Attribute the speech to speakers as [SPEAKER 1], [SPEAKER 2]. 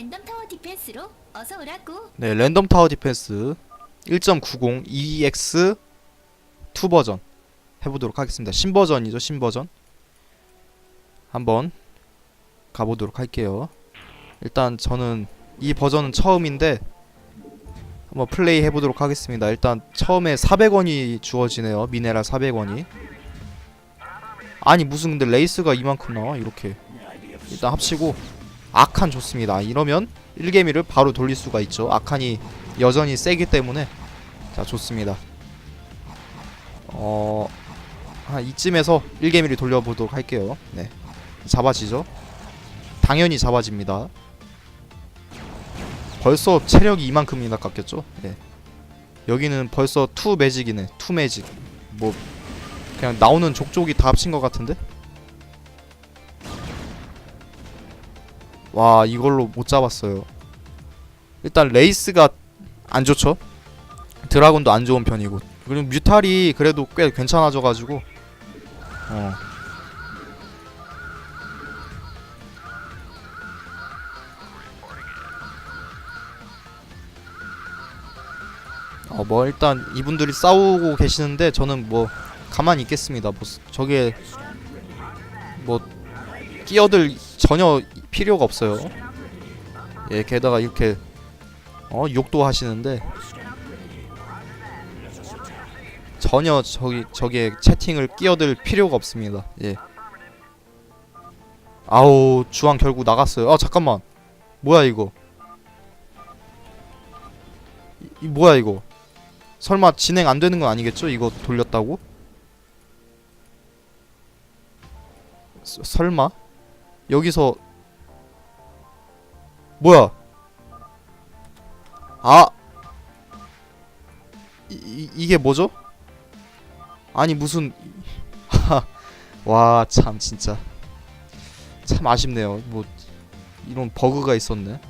[SPEAKER 1] 랜덤 타워 디펜스로 어서 오라고.
[SPEAKER 2] 네, 랜덤 타워 디펜스 1.90 EX 2 버전 해보도록 하겠습니다. 신버전이죠, 신버전. 한번 가보도록 할게요. 일단 저는 이 버전은 처음인데 한번 플레이 해보도록 하겠습니다. 일단 처음에 400원이 주어지네요. 미네랄 400원이. 아니 무슨 근데 레이스가 이만큼 나와 이렇게. 일단 합치고 아칸 좋습니다. 이러면 1개미를 바로 돌릴 수가 있죠. 아칸이 여전히 세기 때문에 자 좋습니다. 어... 한 이쯤에서 1개미를 돌려보도록 할게요. 네. 잡아지죠? 당연히 잡아집니다. 벌써 체력이 이만큼이나 깎였죠? 네. 여기는 벌써 투 매직이네. 투 매직. 뭐 그냥 나오는 족족이 다 합친 것 같은데? 와 이걸로 못 잡았어요. 일단 레이스가 안 좋죠. 드라곤도 안 좋은 편이고 그리고 뮤탈이 그래도 꽤 괜찮아져가지고 어. 어 뭐 일단 이분들이 싸우고 계시는데 저는 뭐 가만히 있겠습니다. 뭐 스- 저게 뭐 끼어들 전혀 필요가 없어요. 예, 게다가 이렇게 어 욕도 하시는데 전혀 저기 저기에 채팅을 끼어들 필요가 없습니다. 예. 아우 주황 결국 나갔어요. 아 잠깐만 뭐야 이거? 이, 이 뭐야 이거? 설마 진행 안 되는 건 아니겠죠? 이거 돌렸다고? 서, 설마? 여기서 뭐야? 아 이, 이, 이게 뭐죠? 아니 무슨 와 참 진짜 참 아쉽네요. 뭐 이런 버그가 있었네.